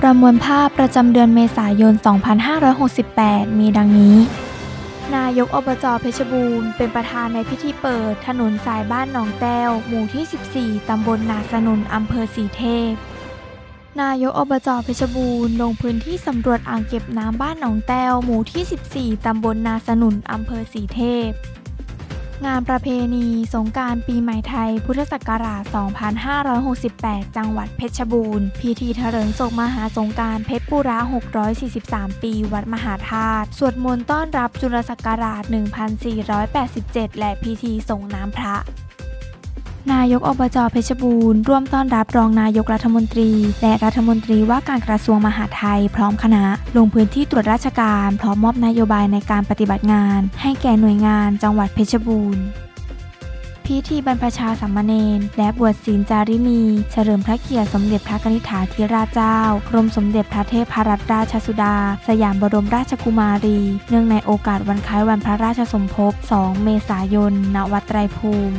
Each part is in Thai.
ประมวลภาพประจำเดือนเมษายน 2568 มีดังนี้ นายกอบจเพชรบูรณ์เป็นประธานในพิธีเปิด ถนนสายบ้านหนองแต้ว หมู่ที่ 14 ตำบลนาสนุน อำเภอสีเทพ นายกอบจเพชรบูรณ์ลงพื้นที่สำรวจอ่างเก็บน้ำบ้านหนองแต้ว หมู่ที่ 14 ตำบลนาสนุน อำเภอสีเทพ งานประเพณีสงการปีใหม่ไทย พุทธศักราช 2568 จังหวัดเพชรบูรณ์ พิธีเถริงศกมหาสงการเพชรปุระ 643 ปี วัดมหาธาตุ สวดมนต์ต้อนรับจุลศักราช 1487 และพิธีส่งน้ำพระ นายกอบจเพชรบูรณ์ร่วมต้อนรับรองนายกรัฐมนตรี และรัฐมนตรีว่าการกระทรวงมหาดไทย พร้อมคณะ ลงพื้นที่ตรวจราชการ พร้อมมอบนโยบายในการปฏิบัติงาน ให้แก่หน่วยงานจังหวัดเพชรบูรณ์พิธีบรรพชาสัมมเนนและบวชศีลจารินีเฉลิมพระเกียรติสมเด็จพระกนิษฐาธิราชเจ้ากรมสมเด็จพระเทพรัตนราชสุดา สยามบรมราชกุมารี เนื่องในโอกาสวันคล้ายวันพระราชสมภพ 2 เมษายน ณ วัดไตรภูมิ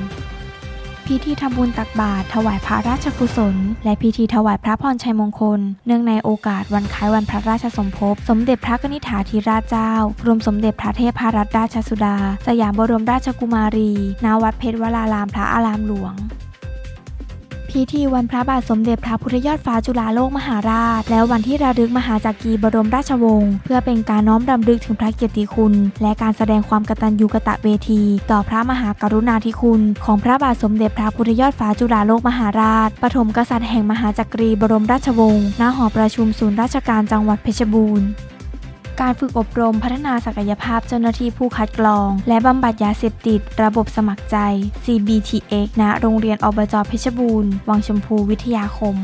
พิธีทำบุญตักบาตรถวายพระราชกุศล และพิธีถวายพระพรชัยมงคล เนื่องในโอกาสวันคล้ายวันพระราชสมภพ สมเด็จพระกนิษฐาธิราชเจ้ากรมสมเด็จพระเทพรัตนราชสุดา สยามบรมราชกุมารี ณ วัดเพชรวรารามพระอารามหลวง พิธีวันพระบาทสมเด็จพระพุทธยอดฟ้าจุฬาโลกมหาราช และวันที่ระลึกมหาจักรีบรมราชวงศ์เพื่อเป็นการน้อมรำลึกถึงพระเกียรติคุณ และการแสดงความกตัญญูกะตะเวที ต่อพระมหากรุณาธิคุณ ของพระบาทสมเด็จพระพุทธยอดฟ้าจุฬาโลกมหาราช ปฐมกษัตริย์แห่งมหาจักรีบรมราชวงศ์ณหอประชุมศูนย์ราชการจังหวัดเพชรบูรณ์ การฝึกอบรมพัฒนาศักยภาพเจ้าหน้าที่ผู้คัดกรอง และบำบัดยาเสพติด ระบบสมัครใจ CBTX ณ โรงเรียนอบจเพชรบูรณ์ วังชมพูวิทยาคม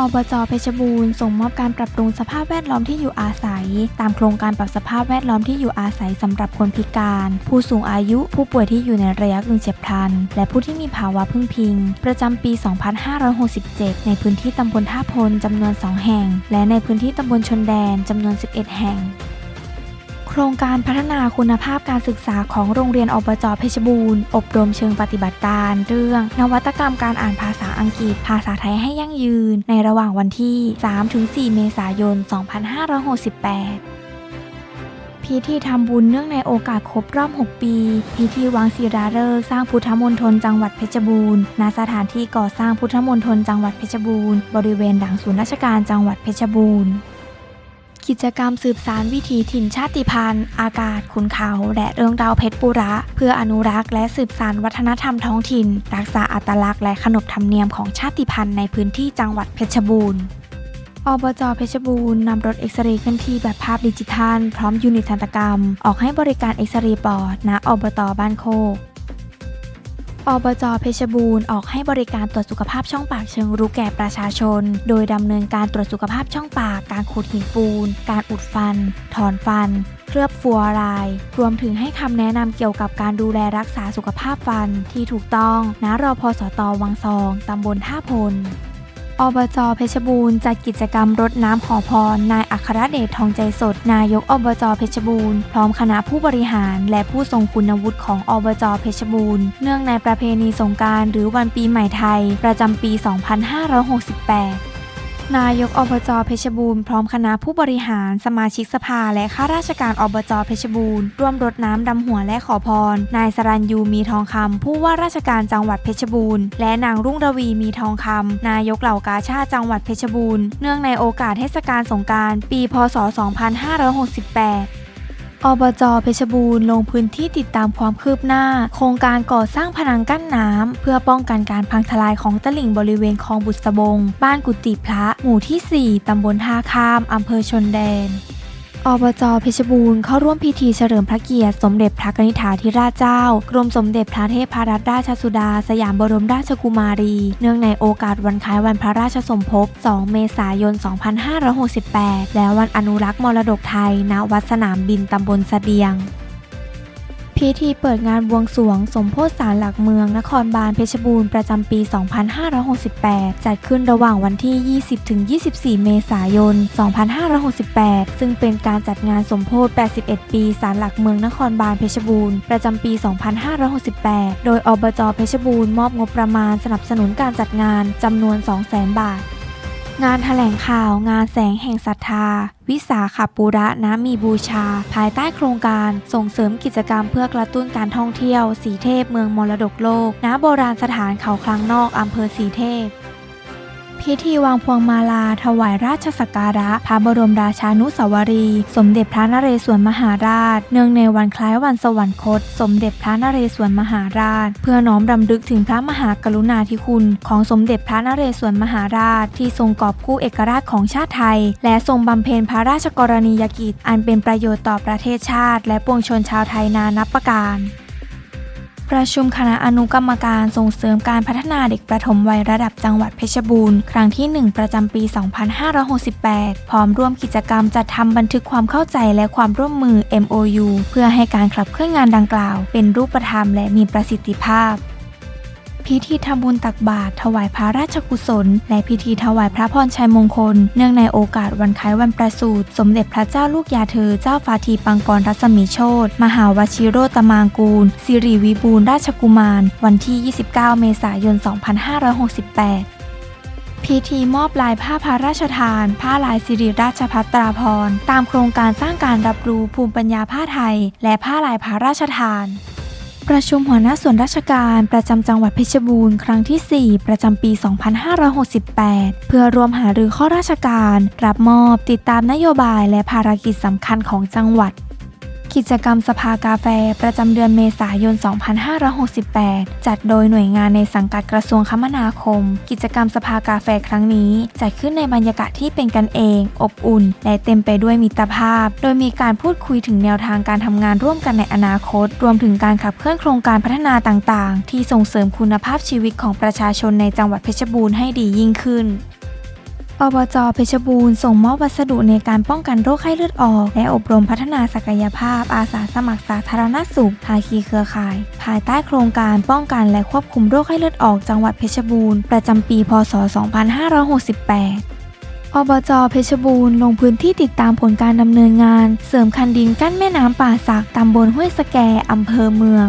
อบจเพชรบูรณ์ส่งมอบการปรับปรุงสภาพแวดล้อมที่อยู่อาศัย ตามโครงการปรับสภาพแวดล้อมที่อยู่อาศัยสำหรับคนพิการ ผู้สูงอายุผู้ป่วยที่อยู่ในระยะกึ่งเจ็บพลัน และผู้ที่มีภาวะพึ่งพิง ประจำปี 2567 ในพื้นที่ตำบลท่าพลจำนวน 2 แห่ง และในพื้นที่ตำบลชนแดนจำนวน 11 แห่งโครงการพัฒนาคุณภาพการศึกษาของโรงเรียนอบจเพชรบูรณ์ อบรมเชิงปฏิบัติการ เรื่อง นวัตกรรมการอ่านภาษาอังกฤษภาษาไทยให้ยั่งยืน ในระหว่างวันที่ 3-4 เมษายน 2568พิธีทำบุญเนื่องในโอกาสครบรอบ 6 ปี พิธีวางศิลาฤกษ์สร้างพุทธมณฑลจังหวัดเพชรบูรณ์ ณ สถานที่ก่อสร้างพุทธมณฑลจังหวัดเพชรบูรณ์ บริเวณหลังศูนย์ราชการจังหวัดเพชรบูรณ์ กิจกรรมสืบสารวิถีถิ่นชาติพันธุ์ อากาศขุนเขา และเรื่องราวเพชรปุระ เพื่ออนุรักษ์และสืบสารวัฒนธรรมท้องถิ่น รักษาอัตลักษณ์และขนบธรรมเนียมของชาติพันธุ์ในพื้นที่จังหวัดเพชรบูรณ์อบจเพชรบูรณ์นำรถเอ็กซเรย์เคลื่อนที่แบบภาพดิจิทัล พร้อมยูนิตทันตกรรม ออกให้บริการเอ็กซเรย์ปอดณอบตบ้านโคก อบจเพชรบูรณ์ออกให้บริการตรวจสุขภาพช่องปากเชิงรุกแก่ประชาชน โดยดำเนินการตรวจสุขภาพช่องปาก การขูดหินปูน การอุดฟัน ถอนฟัน เคลือบฟัวราย รวมถึงให้คำแนะนำเกี่ยวกับการดูแลรักษาสุขภาพฟันที่ถูกต้องณรพสตวังซองตำบลท่าพล อบจเพชรบูรณ์จัดกิจกรรมรดน้ำขอพร นายอัครเดชทองใจสด นายกอบจเพชรบูรณ์พร้อมคณะผู้บริหาร และผู้ทรงคุณวุฒิของอบจเพชรบูรณ์เนื่องในประเพณีสงการหรือวันปีใหม่ไทย ประจำปี 2568 นายกอบจเพชรบูรณ์พร้อมคณะผู้บริหาร สมาชิกสภาและข้าราชการอบจเพชรบูรณ์ร่วมรดน้ำดำหัวและขอพร นายสรัญยูมีทองคำผู้ว่าราชการจังหวัดเพชรบูรณ์และนางรุ่งระวีมีทองคำนายกเหล่ากาชาติจังหวัดเพชรบูรณ์เนื่องในโอกาสเทศกาลสงกรารปี พศ 2568 อบจเพชรบูรณ์ลงพื้นที่ติดตามความคืบหน้า โครงการก่อสร้างผนังกั้นน้ำเพื่อป้องกันการพังทลายของตลิ่งบริเวณคลองบุษบง บ้านกุฏิพระ หมู่ที่ 4ตำบลท่าข้ามอำเภอชนแดน อบจเพชรบูรณ์เข้าร่วมพิธีเฉลิมพระเกียรติ สมเด็จพระกนิษฐาธิราชเจ้า กรมสมเด็จพระเทพรัตนราชสุดา สยามบรมราชกุมารี เนื่องในโอกาสวันคล้ายวันพระราชสมภพ 2 เมษายน 2568 และวันอนุรักษ์มรดกไทย ณ วัดสนามบินตำบลเสดียง พิธีเปิดงานบวงสรวงสมโพธิสารหลักเมือง นครบาลเพชรบูรณ์ประจำปี 2568 จัดขึ้นระหว่างวันที่ 20-24 เมษายน 2568 ซึ่งเป็นการจัดงานสมโพธิ 81 ปีศาลหลักเมืองนครบาลเพชรบูรณ์ประจำปี 2568 โดยอบจเพชรบูรณ์มอบงบประมาณสนับสนุนการจัดงานจำนวน 200,000 บาท งานถแถลงข่าวงานแสงแห่งศรัทธา วิสาขปูระน้ำมีบูชา ภายใต้โครงการส่งเสริมกิจกรรมเพื่อกระตุ้นการท่องเที่ยว สีเทพเมืองมรดกโลก ณโบราณสถานเขาคลังนอกอำเภอสีเทพ พิธีวางพวงมาลา ถวายราชสักการะ พระบรมราชานุสาวรีย์สมเด็จพระนเรศวรมหาราช เนื่องในวันคล้ายวันสวรรคต สมเด็จพระนเรศวรมหาราช เพื่อน้อมรำลึกถึงพระมหากรุณาธิคุณ ของสมเด็จพระนเรศวรมหาราช ที่ทรงกอบกู้เอกราชของชาติไทย และทรงบำเพ็ญพระราชกรณียกิจ อันเป็นประโยชน์ต่อประเทศชาติ และปวงชนชาวไทยนานับประการ ประชุมคณะอนุกรรมการส่งเสริมการพัฒนาเด็กประถมวัยระดับจังหวัดเพชรบูรณ์ ครั้งที่ 1 ประจำปี 2568 พร้อมร่วมกิจกรรมจัดทำบันทึกความเข้าใจและความร่วมมือ MOU เพื่อให้การขับเคลื่อนงานดังกล่าว เป็นรูปธรรมและมีประสิทธิภาพ พิธีทำบุญตักบาตรถวายพระราชกุศล และพิธีถวายพระพรชัยมงคล เนื่องในโอกาสวันคล้ายวันประสูติสมเด็จพระเจ้าลูกยาเธอเจ้าฟ้าทีปังกรรัศมีโชตมหาวชิโรตมางกูลสิริวิบูลราชกุมาร วันที่ 29 เมษายน 2568พิธีมอบลายผ้าพระราชทาน ผ้าลายสิริราชพัตราพร ตามโครงการสร้างการรับรู้ภูมิปัญญาผ้าไทย และผ้าลายพระราชทาน ประชุมหัวหน้าส่วนราชการประจำจังหวัดเพชรบูรณ์ครั้งที่ 4 ประจำปี 2568 เพื่อรวมหารือข้อราชการ รับมอบติดตามนโยบายและภารกิจสำคัญของจังหวัด กิจกรรมสภากาแฟประจำเดือนเมษายน 2568 จัดโดยหน่วยงานในสังกัดกระทรวงคมนาคม กิจกรรมสภากาแฟครั้งนี้ จัดขึ้นในบรรยากาศที่เป็นกันเอง อบอุ่น และเต็มไปด้วยมิตรภาพ โดยมีการพูดคุยถึงแนวทางการทำงานร่วมกันในอนาคต รวมถึงการขับเคลื่อนโครงการพัฒนาต่าง ๆ ที่ส่งเสริมคุณภาพชีวิตของประชาชนในจังหวัดเพชรบูรณ์ให้ดียิ่งขึ้น อบจเพชรบูรณ์ส่งมอบวัสดุในการป้องกันโรคไข้เลือดออก และอบรมพัฒนาศักยภาพอาสาสมัครสาธารณสุขภาคีเครือข่าย ภายใต้โครงการป้องกันและควบคุมโรคไข้เลือดออกจังหวัดเพชรบูรณ์ประจำปี พศ 2568อบจเพชรบูรณ์ลงพื้นที่ติดตามผลการดำเนินงาน เสริมคันดินกั้นแม่น้ำป่าสักตำบลห้วยสแกอำเภอเมือง